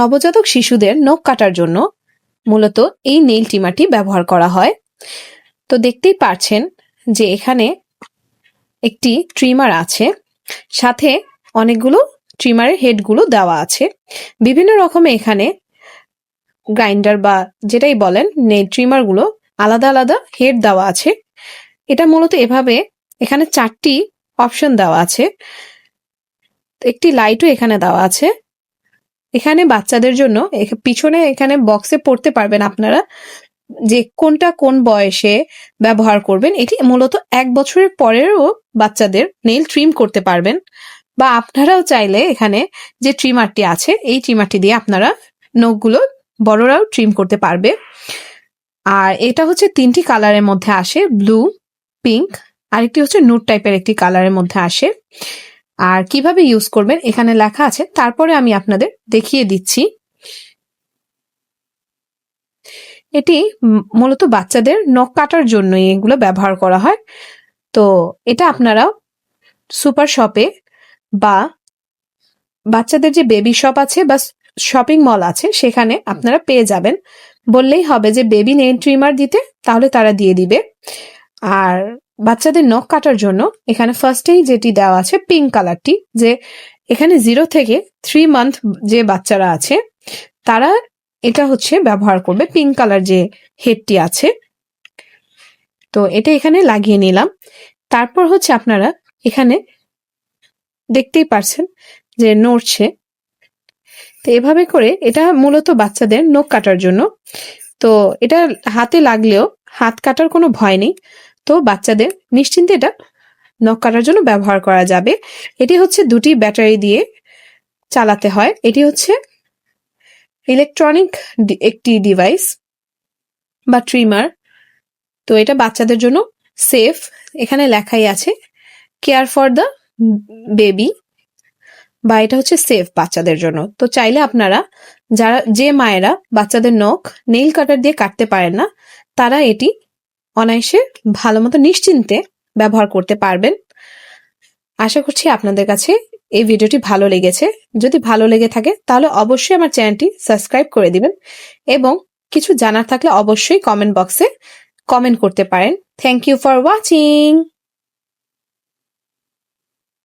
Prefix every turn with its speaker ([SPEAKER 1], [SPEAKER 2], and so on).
[SPEAKER 1] নবজাতক শিশুদের নখ কাটার জন্য মূলত এই নেইল ট্রিমারটি ব্যবহার করা হয়। তো দেখতেই পারছেন যে এখানে একটি ট্রিমার আছে, সাথে অনেকগুলো ট্রিমারের হেডগুলো দেওয়া আছে। বিভিন্ন রকমের এখানে গ্রাইন্ডার বা যেটাই বলেন, নেইল ট্রিমারগুলো আলাদা আলাদা হেড দেওয়া আছে। এটা মূলত এভাবে এখানে চারটি অপশন দেওয়া আছে। একটি লাইটও এখানে দেওয়া আছে। এখানে বাচ্চাদের জন্য পিছনে এখানে বক্সে পড়তে পারবেন আপনারা যে কোনটা কোন বয়সে ব্যবহার করবেন। এটি মূলত এক বছরের পরেও বাচ্চাদের নেইল ট্রিম করতে পারবেন। বা আপনারাও চাইলে এখানে যে ট্রিমারটি আছে, এই ট্রিমারটি দিয়ে আপনারা নখগুলো বড়রাও ট্রিম করতে পারবে। আর এটা হচ্ছে তিনটি কালারের মধ্যে আসে ব্লু পিঙ্ক আরেকটি হচ্ছে নুট টাইপের একটি কালারের মধ্যে আসে। আর কীভাবে ইউজ করবেন এখানে লেখা আছে। তারপরে আমি আপনাদের দেখিয়ে দিচ্ছি। এটি মূলত বাচ্চাদের নখ কাটার জন্যই এগুলো ব্যবহার করা হয়। তো এটা আপনারাও সুপার শপে বা বাচ্চাদের যে বেবি শপ আছে বা শপিং মল আছে, সেখানে আপনারা পেয়ে যাবেন। বললেই হবে যে বেবি নেল ট্রিমার দিতে, তাহলে তারা দিয়ে দিবে। আর বাচ্চাদের নখ কাটার জন্য এখানে ফার্স্টেই যেটি দেওয়া আছে পিঙ্ক কালারটি যে এখানে জিরো থেকে থ্রি মান্থ যে বাচ্চারা আছে, তারা এটা হচ্ছে ব্যবহার করবে পিঙ্ক কালার যে হেডটি আছে। তো এটা এখানে লাগিয়ে নিলাম। তারপর হচ্ছে আপনারা এখানে দেখতেই পারছেন যে নড়ছে। তো এভাবে করে এটা মূলত বাচ্চাদের নখ কাটার জন্য। তো এটা হাতে লাগলেও হাত কাটার কোনো ভয় নেই। তো বাচ্চাদের নিশ্চিন্তে এটা নখ কাটার জন্য ব্যবহার করা যাবে। এটি হচ্ছে দুটি ব্যাটারি দিয়ে চালাতে হয়। এটি হচ্ছে ইলেকট্রনিক একটি ডিভাইস বা ট্রিমার তো এটা বাচ্চাদের জন্য সেফ এখানে লেখাই আছে কেয়ার ফর দ্য বেবি বা এটা হচ্ছে সেফ বাচ্চাদের জন্য। তো চাইলে আপনারা যারা, যে মায়েরা বাচ্চাদের নখ নেইল কাটার দিয়ে কাটতে পারেন না, তারা এটি অনায়াসে ভালো মতো নিশ্চিন্তে ব্যবহার করতে পারবেন। আশা করছি আপনাদের কাছে এই ভিডিওটি ভালো লেগেছে। যদি ভালো লেগে থাকে, তাহলে অবশ্যই আমার চ্যানেলটি সাবস্ক্রাইব করে দিবেন এবং কিছু জানার থাকলে অবশ্যই কমেন্ট বক্সে কমেন্ট করতে পারেন। Thank you for watching